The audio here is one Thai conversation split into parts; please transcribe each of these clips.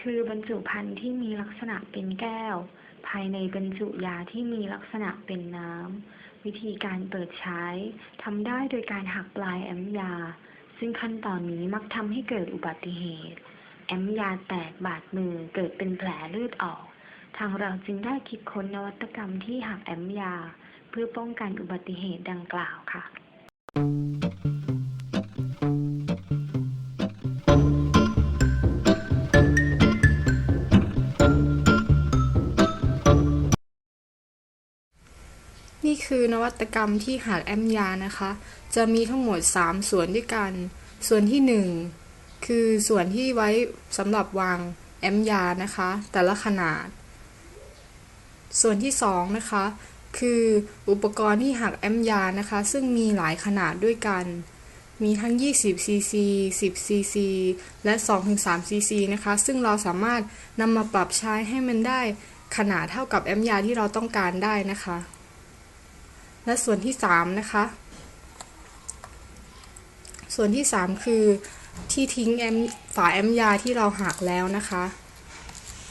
คือบรรจุภัณฑ์ที่มีลักษณะเป็นแก้ว ภายในบรรจุยาที่มีลักษณะเป็นน้ำ วิธีการเปิดใช้ทำได้โดยการหักปลายแอมยา ซึ่งขั้นตอนนี้มักทำให้เกิดอุบัติเหตุ แอมยาแตกบาดมือเกิดเป็นแผลเลือดออก ทางเราจึงได้คิดค้นนวัตกรรมที่หักแอมยา เพื่อป้องกันอุบัติเหตุดังกล่าวค่ะ นี่คือนวัตกรรมที่หักแอมยานะคะ จะมีทั้งหมด 3 ส่วนด้วยกัน ส่วนที่ 1 คือส่วนที่ไว้สำหรับวางแอมยานะคะ แต่ละขนาด ส่วนที่ 2 นะคะ คืออุปกรณ์ที่หักแอมยานะคะ ซึ่งมีหลายขนาดด้วยกัน มีทั้ง 20 cc 10 cc และ 2-3 cc นะคะ ซึ่งเราสามารถนำมาปรับใช้ให้มันได้ขนาดเท่ากับแอมยาที่เราต้องการได้นะคะ และส่วนที่3นะคะ ส่วนที่ 3 คือที่ทิ้งแอมฝาแอมยาที่เราหักแล้วนะคะ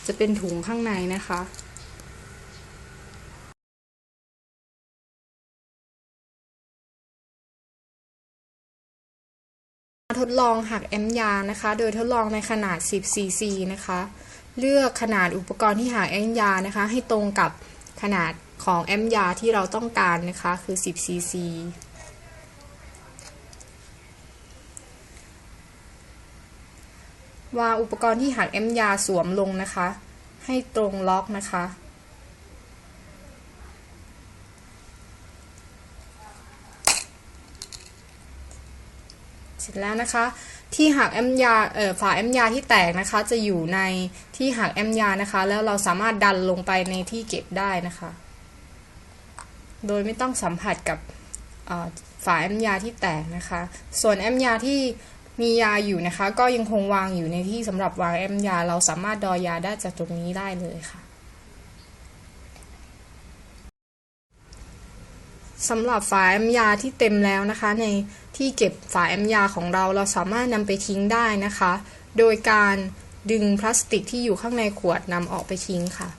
จะเป็นถุงข้างในนะคะทดลองหักแอมยานะคะ โดยทดลองในขนาด 10 cc นะคะ เลือกขนาดอุปกรณ์ที่หักแอมยานะคะ ให้ตรงกับขนาด ของแอมยาที่เราต้องการนะคะคือ 10 cc วางอุปกรณ์ที่หักแอมยาสวมลงนะคะ ให้ตรงล็อกนะคะ เสร็จแล้วนะคะ ที่หักแอมยาเอ่อฝาแอมยาที่แตกนะคะ จะอยู่ในที่หักแอมยานะคะ แล้วเราสามารถดันลงไปในที่เก็บได้นะคะ โดยไม่ต้องสัมผัสกับฝาแอมยาที่แตกนะคะ ส่วนแอมยาที่มียาอยู่นะคะ ก็ยังคงวางอยู่ในที่สำหรับวางแอมยา เราสามารถดอยาได้จากตรงนี้ได้เลยค่ะสำหรับฝาแอมยาที่เต็มแล้วนะคะ ในที่เก็บฝาแอมยาของเราเราสามารถนำไปทิ้งได้นะคะ โดยการดึงพลาสติกที่อยู่ข้างในขวดนำออกไปทิ้งค่ะ